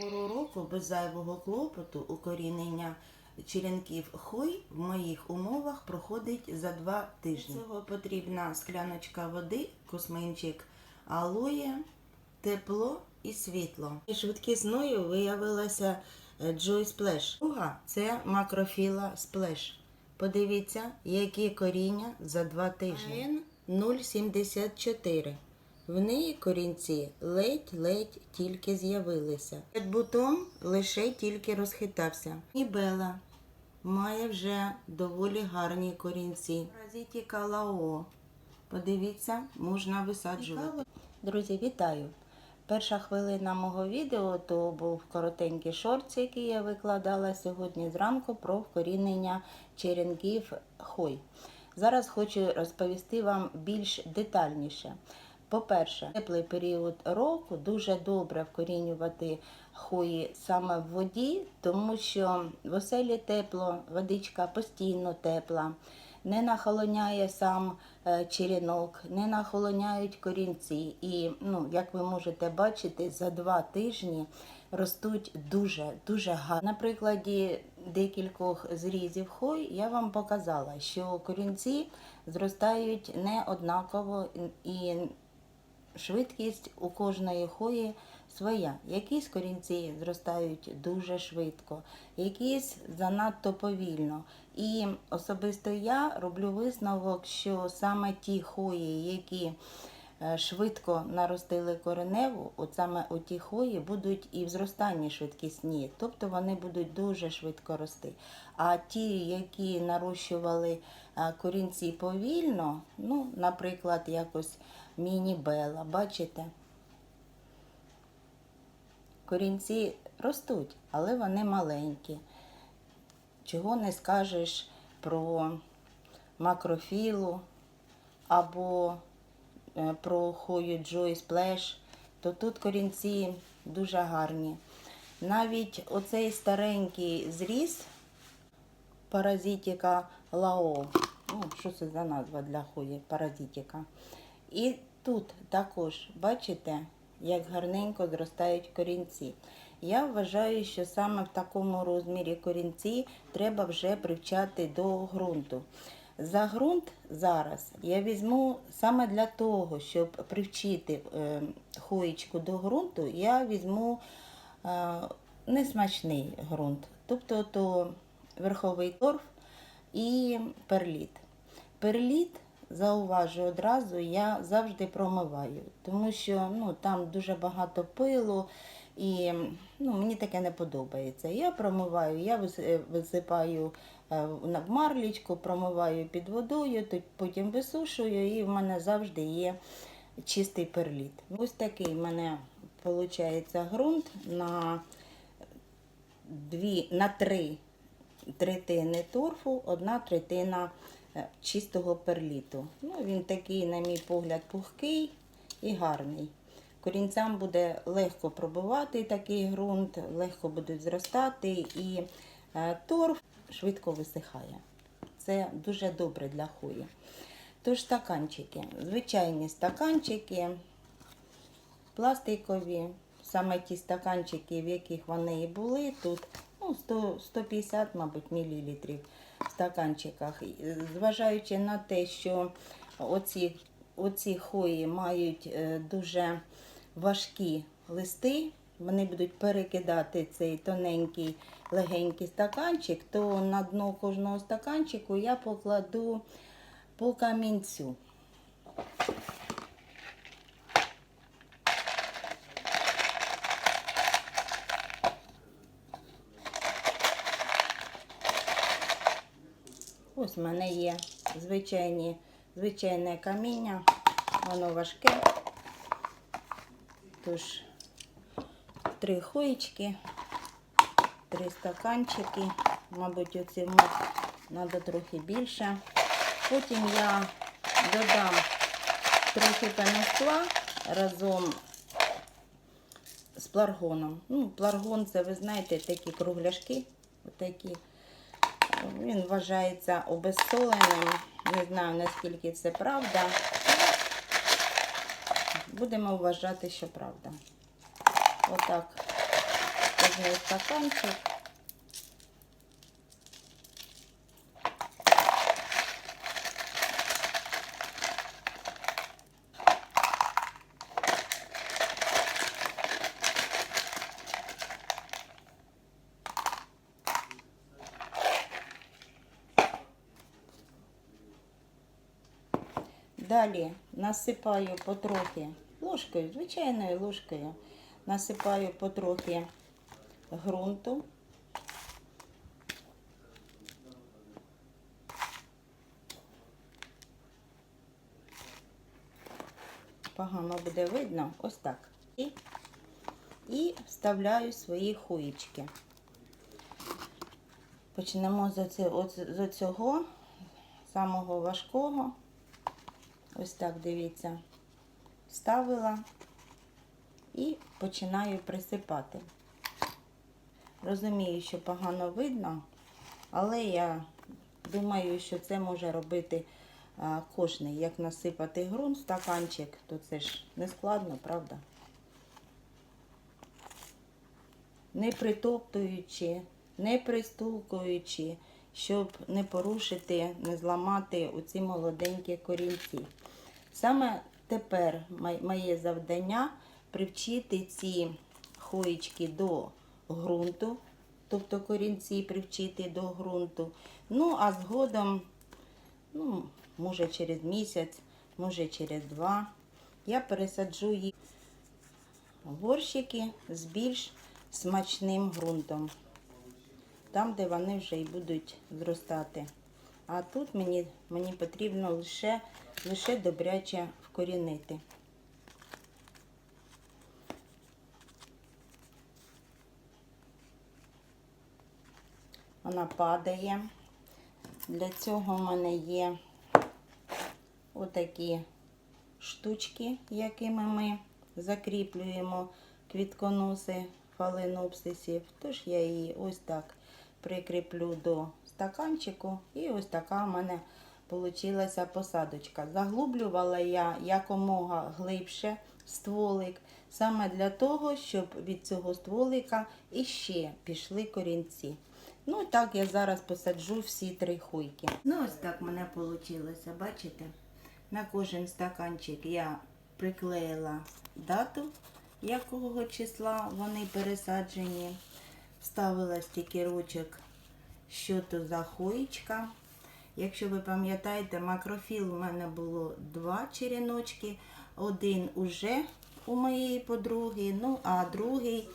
пору року без зайвого клопоту укорінення черенків хой в моїх умовах проходить за два тижні. Для цього потрібна скляночка води, косминчик алоє, тепло і світло. І швидкісною виявилася е, Joy Splash. Друга це макрофіла Splash. Подивіться, які коріння за два тижні. 0,74. В неї корінці ледь-ледь тільки з'явилися. Під бутом лише тільки розхитався. Нібела має вже доволі гарні корінці. Паразитіка лао. Подивіться, можна висаджувати. Друзі, вітаю! Перша хвилина мого відео то був коротенький шорт, який я викладала сьогодні зранку про вкорінення черенків хой. Зараз хочу розповісти вам більш детальніше. По-перше, теплий період року дуже добре вкорінювати хої саме в воді, тому що в оселі тепло, водичка постійно тепла, не нахолоняє сам е, черенок, не нахолоняють корінці. І, ну, як ви можете бачити, за два тижні ростуть дуже дуже гарно. На прикладі декількох зрізів хой я вам показала, що корінці зростають не однаково і швидкість у кожної хої своя. Якісь корінці зростають дуже швидко, якісь занадто повільно. І особисто я роблю висновок, що саме ті хої, які е, швидко наростили кореневу, от саме у ті хої будуть і в зростанні швидкісні, тобто вони будуть дуже швидко рости. А ті, які нарощували корінці повільно, ну, наприклад, якось міні-бела, бачите? Корінці ростуть, але вони маленькі. Чого не скажеш про макрофілу або е, про хою Joy Splash, то тут корінці дуже гарні. Навіть оцей старенький зріз паразитіка лао. Ну, що це за назва для хої паразитіка? І тут також, бачите, як гарненько зростають корінці. Я вважаю, що саме в такому розмірі корінці треба вже привчати до ґрунту. За ґрунт зараз я візьму саме для того, щоб привчити е, хоєчку до ґрунту, я візьму е, несмачний ґрунт, тобто то верховий торф і перліт. Перліт зауважу одразу, я завжди промиваю, тому що ну, там дуже багато пилу і ну, мені таке не подобається. Я промиваю, я е, висипаю е, в марлічку, промиваю під водою, потім висушую і в мене завжди є чистий перліт. Ось такий в мене виходить ґрунт на, дві, на три третини торфу, одна третина е, чистого перліту. Ну, він такий, на мій погляд, пухкий і гарний. Корінцям буде легко пробивати такий ґрунт, легко будуть зростати і е, торф швидко висихає. Це дуже добре для хої. Тож стаканчики, звичайні стаканчики, пластикові, саме ті стаканчики, в яких вони і були, тут ну, 100, 150, мабуть, мілілітрів в стаканчиках. Е, Зважаючи на те, що оці, оці хої мають е, дуже важкі листи, вони будуть перекидати цей тоненький легенький стаканчик, то на дно кожного стаканчику я покладу по камінцю. Ось в мене є звичайні, звичайне каміння, воно важке. Тож три хоєчки, три стаканчики, мабуть, оцьому треба трохи більше. Потім я додам трохи пеноскла разом з пларгоном. Ну, пларгон це, ви знаєте, такі кругляшки, отакі. Він вважається обезсоленим. Не знаю, наскільки це правда. Будемо вважати, що правда. Отак кожний стаканчик. Далі насипаю потрохи ложкою, звичайною ложкою, насипаю потрохи ґрунту. Погано буде видно, ось так. І, і вставляю свої хуєчки. Почнемо з, оце, от, з цього самого важкого. Ось так, дивіться, вставила і починаю присипати. Розумію, що погано видно, але я думаю, що це може робити кожний. Як насипати ґрунт стаканчик, то це ж не складно, правда? Не притоптуючи, не пристукуючи, щоб не порушити, не зламати оці молоденькі корінці. Саме тепер моє завдання привчити ці хоєчки до ґрунту, тобто корінці привчити до ґрунту. Ну, а згодом, ну, може через місяць, може через два, я пересаджу їх в горщики з більш смачним ґрунтом. Там, де вони вже і будуть зростати. А тут мені, мені потрібно лише, лише добряче вкорінити. Вона падає. Для цього в мене є отакі штучки, якими ми закріплюємо квітконоси фаленопсисів. Тож я її ось так прикріплю до стаканчику. І ось така в мене вийшла посадочка. Заглублювала я якомога глибше стволик, саме для того, щоб від цього стволика іще пішли корінці. Ну, так я зараз посаджу всі три хуйки. Ну, ось так в мене вийшло, бачите? На кожен стаканчик я приклеїла дату, якого числа вони пересаджені. Вставила стікерочок, що то за хоєчка. Якщо ви пам'ятаєте, макрофіл у мене було два череночки. Один уже у моєї подруги, ну а другий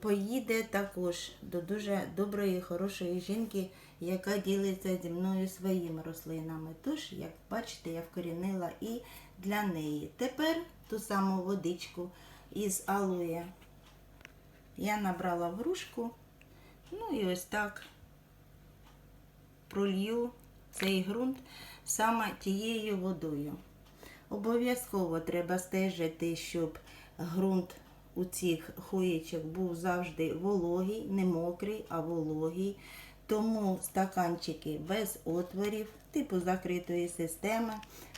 поїде також до дуже доброї, хорошої жінки, яка ділиться зі мною своїми рослинами. Тож, як бачите, я вкорінила і для неї. Тепер ту саму водичку із алоє я набрала в грушку, ну і ось так пролью цей ґрунт саме тією водою. Обов'язково треба стежити, щоб ґрунт у цих хуєчок був завжди вологий, не мокрий, а вологий. Тому стаканчики без отворів, типу закритої системи,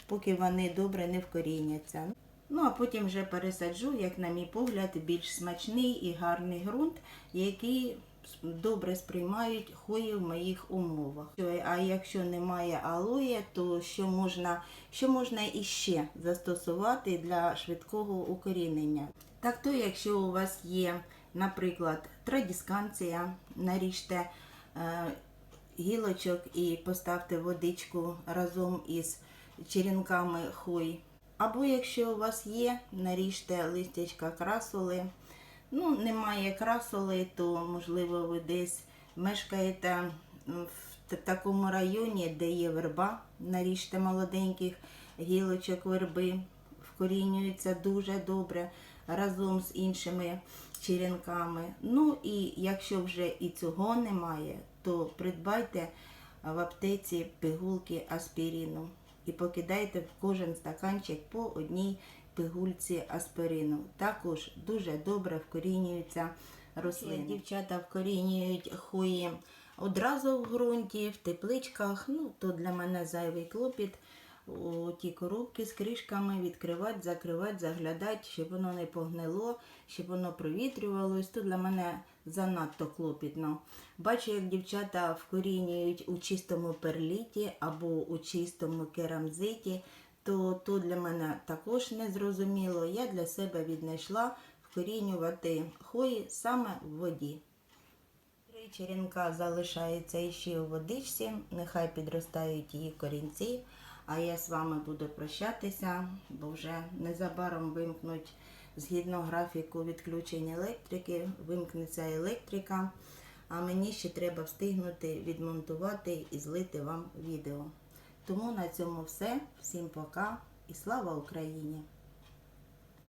поки вони добре не вкоріняться. Ну, а потім вже пересаджу, як на мій погляд, більш смачний і гарний ґрунт, який добре сприймають хої в моїх умовах. А якщо немає алоє, то що можна, що можна іще застосувати для швидкого укорінення? Так то, якщо у вас є, наприклад, традісканція, наріжте е, гілочок і поставте водичку разом із черенками хой. Або якщо у вас є, наріжте листячка красоли. Ну, немає красоли, то можливо ви десь мешкаєте в такому районі, де є верба. Наріжте молоденьких гілочок верби, вкорінюються дуже добре разом з іншими черенками. Ну і якщо вже і цього немає, то придбайте в аптеці пигулки аспіріну і покидайте в кожен стаканчик по одній пигульці аспирину. Також дуже добре вкорінюються рослини. Дівчата вкорінюють хої одразу в ґрунті, в тепличках. Ну, то для мене зайвий клопіт. У ті коробки з кришками відкривати, закривати, заглядати, щоб воно не погнило, щоб воно провітрювалось. То для мене занадто клопітно. Бачу, як дівчата вкорінюють у чистому перліті або у чистому керамзиті, то то для мене також не зрозуміло. Я для себе віднайшла вкорінювати хої саме в воді. Три черенка залишаються іще у водичці, нехай підростають її корінці. А я з вами буду прощатися, бо вже незабаром вимкнуть згідно графіку відключення електрики, вимкнеться електрика. А мені ще треба встигнути відмонтувати і злити вам відео. Тому на цьому все. Всім пока і слава Україні!